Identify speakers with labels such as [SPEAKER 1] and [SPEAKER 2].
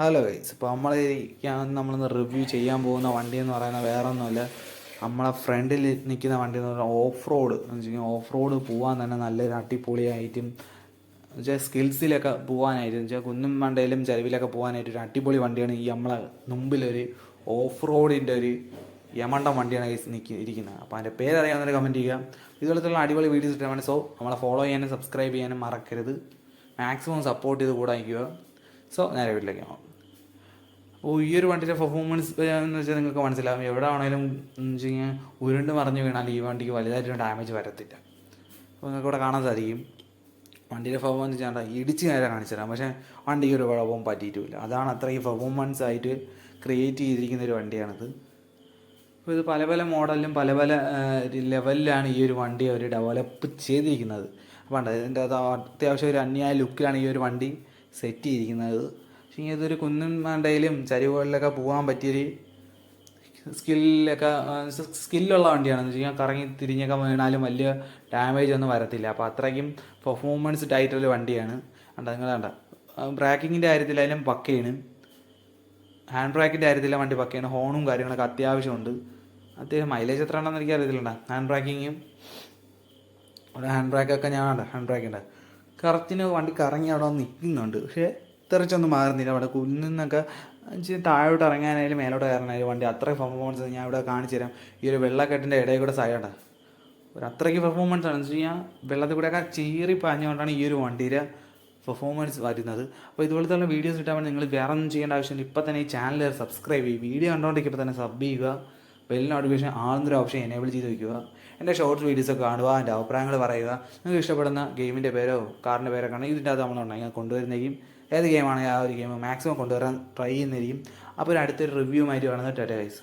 [SPEAKER 1] Hello guys ഇപ്പോൾ നമ്മൾ നമ്മളിന്ന് റിവ്യൂ ചെയ്യാൻ പോകുന്ന വണ്ടി എന്ന് പറയുന്നത് വേറെ ഒന്നുമില്ല നമ്മളെ ഫ്രണ്ടിൽ നിൽക്കുന്ന വണ്ടി എന്ന് പറഞ്ഞാൽ ഓഫ് റോഡ് എന്ന് വെച്ച് കഴിഞ്ഞാൽ ഓഫ് റോഡ് പോകാൻ തന്നെ നല്ലൊരു അടിപൊളിയായിട്ടും വെച്ചാൽ സ്കിൽസിലൊക്കെ പോകാനായിട്ട് വെച്ചാൽ കുന്നും മണ്ടയിലും ചരിവിലൊക്കെ പോകാനായിട്ട് ഒരു അടിപൊളി വണ്ടിയാണ് ഈ നമ്മളെ മുമ്പിലൊരു ഓഫ് റോഡിന്റെ ഒരു യമണ്ടം വണ്ടിയാണ് ഗൈസ് നിൽക്കി ഇരിക്കുന്നത്. അപ്പോൾ അതിന്റെ പേര് അറിയാവുന്നവർ കമന്റ് ചെയ്യുക. ഇതുപോലത്തുള്ള അടിപൊളി വീഡിയോസ് ഇട്ടാൽ വേണ്ടി സോ നമ്മളെ ഫോളോ ചെയ്യാനും സബ്സ്ക്രൈബ് ചെയ്യാനും മറക്കരുത്. മാക്സിമം സപ്പോർട്ട് ചെയ്ത് കൂടാ സോ നേരെ വീട്ടിലേക്ക് പോകാം. അപ്പോൾ ഈ ഒരു വണ്ടിയുടെ പെർഫോമൻസ് എന്ന് വെച്ചാൽ നിങ്ങൾക്ക് മനസ്സിലാവും. എവിടെ ആണെങ്കിലും എന്ന് വെച്ച് കഴിഞ്ഞാൽ ഉരുണ്ട് മറിഞ്ഞ് വീണാൽ ഈ വണ്ടിക്ക് വലുതായിട്ട് ഡാമേജ് വരത്തില്ല. അപ്പോൾ നിങ്ങൾക്ക് ഇവിടെ കാണാൻ സാധിക്കും. വണ്ടിയുടെ പെർഫോമൻസ് ചെയ്യേണ്ട ഇടിച്ച് നേരെ കാണിച്ചു തരാം. പക്ഷേ വണ്ടിക്ക് ഒരു കുഴപ്പവും പറ്റിയിട്ടുമില്ല അതാണ് അത്രയും പെർഫോമൻസ് ആയിട്ട് ക്രിയേറ്റ് ചെയ്തിരിക്കുന്ന ഒരു വണ്ടിയാണിത്. അപ്പോൾ ഇത് പല പല മോഡലിലും പല പല ലെവലിലാണ് ഈ ഒരു വണ്ടി അവർ ഡെവലപ്പ് ചെയ്തിരിക്കുന്നത്. അപ്പോൾ അതിന്റെ അത് അത്യാവശ്യം ഒരു അന്യായ ലുക്കിലാണ് ഈ ഒരു വണ്ടി സെറ്റ് ചെയ്തിരിക്കുന്നത്. പക്ഷേ ഇതൊരു കുന്നും മണ്ടയിലും ചരിവുകളിലൊക്കെ പോകാൻ പറ്റിയൊരു സ്കില്ലൊക്കെ സ്കില്ലുള്ള വണ്ടിയാണ്. എന്ന് വെച്ച് കഴിഞ്ഞാൽ കറങ്ങി തിരിഞ്ഞൊക്കെ വീണാലും വലിയ ഡാമേജ് ഒന്നും വരത്തില്ല. അപ്പോൾ അത്രയ്ക്കും പെർഫോമൻസ് ആയിട്ടുള്ള വണ്ടിയാണ്. കണ്ട നിങ്ങൾ കണ്ട? ബ്രാക്കിങ്ങിന്റെ കാര്യത്തിലായാലും പക്കയാണ്. ഹാൻഡ് ബ്രാക്കിന്റെ കാര്യത്തിലെ വണ്ടി പക്കയാണ്. ഹോണും കാര്യങ്ങളൊക്കെ അത്യാവശ്യമുണ്ട്. അത്യാവശ്യം മൈലേജ് എത്ര ഉണ്ടെന്ന് എനിക്ക് അറിയത്തില്ല ഹാൻഡ് ബ്രാക്കിങ്ങും ഒരു ഹാൻഡ് ബ്രാക്കൊക്കെ ഞാൻ വേണ്ട ഹാൻഡ് ബ്രാക്കിന്റെ കറക്റ്റിന് വണ്ടി കറങ്ങി അവിടെ നിൽക്കുന്നുണ്ട്. പക്ഷേ തെറിച്ചൊന്നും മാറുന്നില്ല. അവിടെ കുന്നിന്നൊക്കെ ഇച്ചിരി താഴോട്ട് ഇറങ്ങാനായാലും മേലോട്ട് കയറാനായാലും വണ്ടി അത്രയും പെർഫോമൻസ് ഞാൻ ഇവിടെ കാണിച്ചു തരാം. ഈ ഒരു വെള്ളക്കെട്ടിന്റെ ഇടയിൽ കൂടെ സൈഡാണ് ഒരു അത്രയ്ക്ക് പെർഫോമൻസ് ആണ്. എന്ന് വെച്ച് വെള്ളത്തിൽ കൂടെയൊക്കെ ചീറി പാഞ്ഞുകൊണ്ടാണ് ഈ ഒരു വണ്ടിയുടെ പെർഫോമൻസ് വരുന്നത്. അപ്പോൾ ഇതുപോലത്തെ വീഡിയോസ് കിട്ടാൻ വേണ്ടി നിങ്ങൾ വേറെ ഒന്നും ചെയ്യേണ്ട ആവശ്യമില്ല. ഇപ്പോൾ തന്നെ ഈ ചാനൽ സബ്സ്ക്രൈബ് ചെയ്യുക വീഡിയോ കണ്ടുകൊണ്ടിരിക്കുമ്പോൾ തന്നെ സബ് ചെയ്യുക. ബെൽ നോട്ടിഫിക്കേഷൻ ആണെന്നൊരു ഓപ്ഷൻ എനേബിൾ ചെയ്ത് വയ്ക്കുക എന്റെ ഷോർട്സ് വീഡിയോസൊക്കെ കാണുക. എന്റെ അഭിപ്രായങ്ങൾ പറയുക. നിങ്ങൾക്ക് ഇഷ്ടപ്പെടുന്ന ഗെയിമിന്റെ പേരോ കാറിന്റെ പേരൊക്കെ ആണെങ്കിൽ ഇതിന്റെ അത് നമ്മളുണ്ടായി കൊണ്ടുവരുന്നതായിരിക്കും. ഏത് ഗെയിമാണെങ്കിൽ ആ ഒരു ഗെയിം മാക്സിമം കൊണ്ടുവരാൻ ട്രൈ ചെയ്യുന്നതായിരിക്കും. അപ്പോൾ ഒരു അടുത്തൊരു റിവ്യൂ ആയിട്ട് കാണുന്നത് ടാറ്റ ഗൈസ്